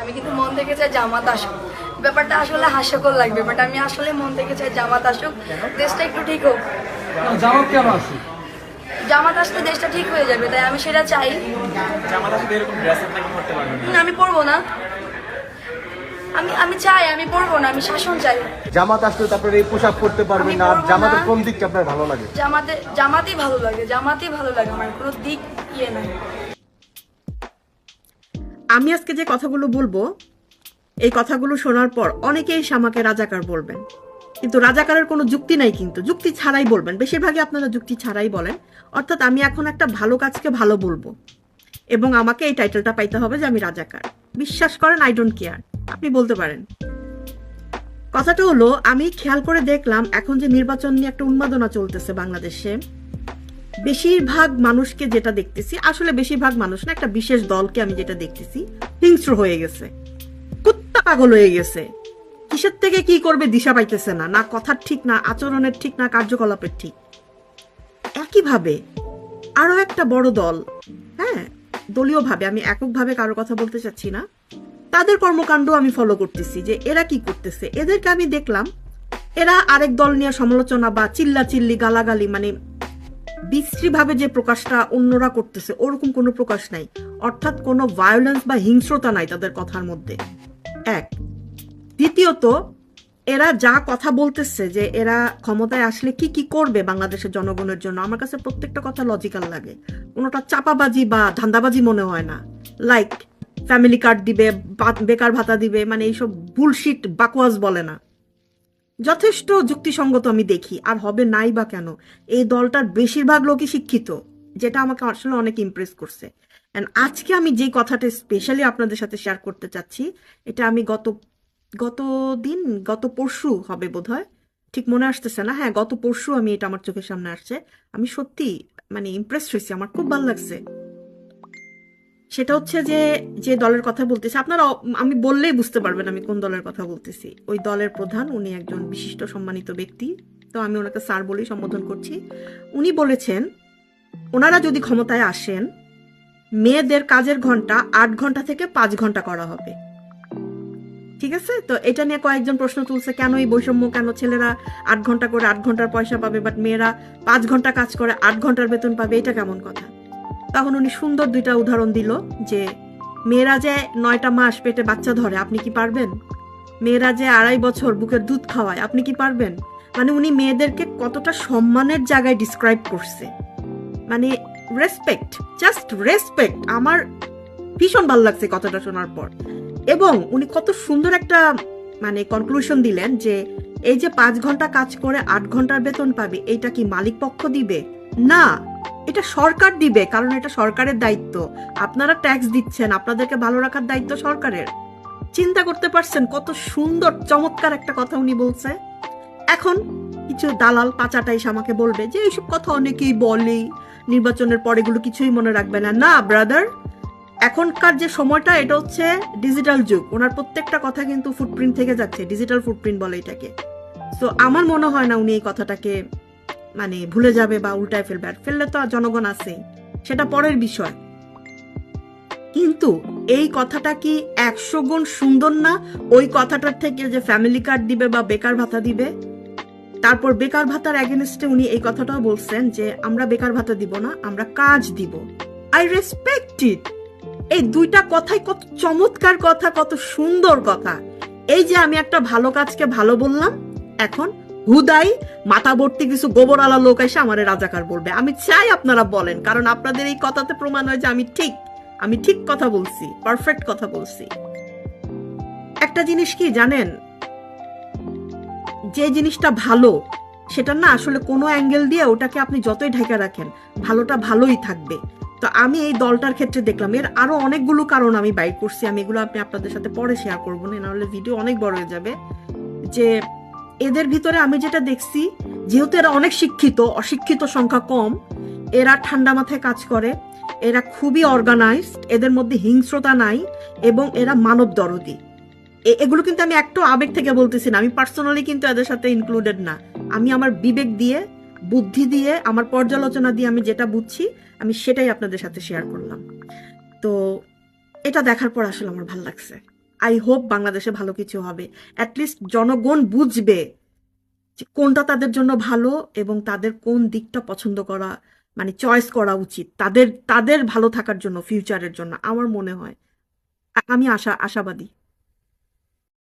আমি কিন্তু মন থেকে চাই জামাত আসুক। ব্যাপারটা আসলে হাস্যকর লাগবে বাট আমি আসলে মন থেকে চাই জামাত আসুক। দেশটা একটু ঠিক হোক। জামাত কেন আসুক? জামাত আসলে দেশটা ঠিক হয়ে যাবে তাই আমি সেটা চাই। জামাতা শুধু এরকম ড্রেস আপ নাকি পারবেন না? না, আমি পড়ব না। আমি আমি চাই আমি পড়ব না আমি শাসন চাই। জামাত আসলে তো আপনার এই পোশাক পরতে পারবেন না। জামাতের কোন দিকটা আপনার ভালো লাগে? জামাতে জামাতই ভালো লাগে জামাতই ভালো লাগে আমার কোনো দিক ইয়ে নাই। আমি আজকে যে কথাগুলো বলব, এই কথাগুলো শোনার পর অনেকেই আমাকে রাজাকার বলবেন। কিন্তু রাজাকারের কোনো যুক্তি নাই কিন্তু। যুক্তি ছাড়াই বলবেন। বেশিরভাগই আপনারা যুক্তি ছাড়াই বলেন। অর্থাৎ আমি এখন একটা ভালো কাজকে ভালো বলব। এবং আমাকে এই টাইটেলটা পাইতে হবে যে আমি রাজাকার। বিশ্বাস করেন আই ডোন্ট কেয়ার আপনি বলতে পারেন। কথাটা হলো, আমি খেয়াল করে দেখলাম এখন যে নির্বাচন নিয়ে একটা উন্মাদনা চলতেছে বাংলাদেশে। বেশিরভাগ মানুষকে যেটা দেখতেছি, আসলে বেশিরভাগ মানুষ না, একটা বিশেষ দলকে আমি যেটা দেখতেছি, হিংস্র হয়ে গেছে। কুত্তা পাগল হয়ে গেছে। কিসের থেকে কি করবে দিশা পাইতেছে না না কথার ঠিক, না আচরণের ঠিক, না কার্যকলাপের ঠিক। একইভাবে আরও একটা বড় দল হ্যাঁ দলীয় ভাবে আমি এককভাবে কারও কথা বলতে চাচ্ছি না, তাদের কর্মকাণ্ড আমি ফলো করতেছি যে এরা কি করতেছে। এদেরকে আমি দেখলাম, এরা আরেক দল নিয়ে সমালোচনা বা চিল্লা চিল্লি গালাগালি মানে বিশ্রীভাবে যে প্রকাশটা অন্যরা করতেছে, ওরকম কোনো প্রকাশ নাই। অর্থাৎ কোনো ভায়োলেন্স বা হিংস্রতা নাই তাদের কথার মধ্যে। এক। দ্বিতীয়ত, এরা যা কথা বলতেছে যে এরা ক্ষমতায় আসলে কি কি করবে বাংলাদেশের জনগণের জন্য, আমার কাছে প্রত্যেকটা কথা লজিক্যাল লাগে। কোনোটা চাপাবাজি বা ধান্দাবাজি মনে হয় না। লাইক ফ্যামিলি কার্ড দিবে বেকার ভাতা দিবে মানে এইসব বুলশিট বাকওয়াজ বলে না। যথেষ্ট যুক্তিসঙ্গত আমি দেখি, আর হবে নাই বা কেন, এই দলটার বেশিরভাগ লোকই শিক্ষিত, যেটা আমাকে আসলে অনেক ইমপ্রেস করছে। And আজকে আমি যে কথাটা স্পেশালি আপনাদের সাথে শেয়ার করতে চাচ্ছি, এটা আমি গত গত দিন, গত পরশু হবে বোধহয়, ঠিক মনে আসতেছে না হ্যাঁ গত পরশু আমি এটা আমার চোখের সামনে আসছে, আমি সত্যি মানে ইমপ্রেস হয়েছি, আমার খুব ভালো লাগছে। সেটা হচ্ছে যে যে দলের কথা বলতেছি, আপনারা আমি বললেই বুঝতে পারবেন আমি কোন দলের কথা বলতেছি। ওই দলের প্রধান, উনি একজন বিশিষ্ট সম্মানিত ব্যক্তি। তো আমি ওনাকে স্যার বলেই সম্বোধন করছি। উনি বলেছেন, ওনারা যদি ক্ষমতায় আসেন, মেয়েদের কাজের ঘণ্টা আট ঘণ্টা থেকে পাঁচ ঘণ্টা করা হবে। ঠিক আছে? তো এটা নিয়ে কয়েকজন প্রশ্ন তুলছে, কেন এই বৈষম্য, কেন ছেলেরা আট ঘণ্টা করে আট ঘণ্টার পয়সা পাবে বাট মেয়েরা পাঁচ ঘণ্টা কাজ করে, আট ঘণ্টার বেতন পাবে, এটা কেমন কথা? তখন উনি সুন্দর দুইটা উদাহরণ দিল যে, মেয়েরা যে নয়টা মাস পেটে বাচ্চা ধরে, আপনি কি পারবেন? মেয়েরা যে আড়াই বছর বুকের দুধ খাওয়ায়, আপনি কি পারবেন? মানে উনি মেয়েদেরকে কতটা সম্মানের জায়গায় ডিসক্রাইব করছে। মানে রেসপেক্ট জাস্ট রেসপেক্ট আমার ভীষণ ভালো লাগছে কথাটা শোনার পর। এবং উনি কত সুন্দর একটা মানে কনক্লুশন দিলেন যে, এই যে পাঁচ ঘণ্টা কাজ করে আট ঘণ্টার বেতন পাবে এটা কি মালিক পক্ষ দিবে? না এটা সরকার দিবে, কারণ এটা সরকারের দায়িত্ব। আপনারা ট্যাক্স দিচ্ছেন, আপনাদেরকে ভালো রাখার দায়িত্ব সরকারের। চিন্তা করতে পারছেন কত সুন্দর, চমৎকার একটা কথা উনি বলছে? এখন কিছু দালাল পাচাটা এসে আমাকে বলবে যে, এইসব কথা অনেকেই বলে নির্বাচনের পর এগুলো কিছুই মনে রাখবে না। না ব্রাদার এখনকার যে সময়টা, এটা হচ্ছে ডিজিটাল যুগ। ওনার প্রত্যেকটা কথা কিন্তু ফুটপ্রিন্ট থেকে যাচ্ছে ডিজিটাল ফুটপ্রিন্ট বলে এটাকে। তো আমার মনে হয় না উনি এই কথাটাকে মানে ভুলে যাবে বা উল্টায় ফেলবে আর ফেললে তো জনগণ আছে সেটা পরের বিষয়। কিন্তু এই কথাটা কি একশো গুণ সুন্দর না? ওই কথাটার থেকে যে ফ্যামিলি কার্ড দিবে বা বেকার ভাতা দিবে? তারপর বেকার ভাতার অ্যাগেনস্টে উনি এই কথাটাও বলছেন যে, আমরা বেকার ভাতা দিব না, আমরা কাজ দিব। আই রেসপেক্ট ইট এই দুইটা কথাই কত চমৎকার কথা, কত সুন্দর কথা। এই যে আমি একটা ভালো কাজকে ভালো বললাম, এখন হুদাই মাথা ভর্তি কিছু গোবর আলা লোক এসে আমার রাজাকার বলবে। আমি চাই আপনারা বলেন, কারণ আপনাদের এই কথাতে প্রমাণ হয় যে আমি ঠিক আমি ঠিক কথা বলছি পারফেক্ট কথা বলছি। একটা জিনিস কি জানেন? যে জিনিসটা ভালো, সেটা না আসলে কোনো অ্যাঙ্গেল দিয়ে ওটাকে আপনি যতই ঢেকে রাখেন, ভালোটা ভালোই থাকবে। তো আমি এই দলটার ক্ষেত্রে দেখলাম, এর আরও অনেকগুলো কারণ আমি বাইক করছি, আমি এগুলো আপনি আপনাদের সাথে পরে শেয়ার করব, না নাহলে ভিডিও অনেক বড় হয়ে যাবে। যে এদের ভিতরে আমি যেটা দেখছি, যেহেতু এরা অনেক শিক্ষিত, অশিক্ষিত সংখ্যা কম, এরা ঠান্ডা মাথায় কাজ করে, এরা খুবই অর্গানাইজড এদের মধ্যে হিংস্রতা নাই এবং এরা মানব দরদি। এগুলো কিন্তু আমি একটু আবেগ থেকে বলতেছি না, আমি পার্সোনালি কিন্তু এদের সাথে ইনক্লুডেড না। আমি আমার বিবেক দিয়ে, বুদ্ধি দিয়ে, আমার পর্যালোচনা দিয়ে আমি যেটা বুঝছি, আমি সেটাই আপনাদের সাথে শেয়ার করলাম। তো, এটা দেখার পর আসলে আমার ভালো লাগছে। আই হোপ বাংলাদেশে ভালো কিছু হবে। অ্যাটলিস্ট জনগণ বুঝবে যে কোনটা তাদের জন্য ভালো এবং তাদের কোন দিকটা পছন্দ করা মানে চয়েস করা উচিত। তাদের তাদের ভালো থাকার জন্য ফিউচারের জন্য, আমার মনে হয়। আমি আশা, আশাবাদী।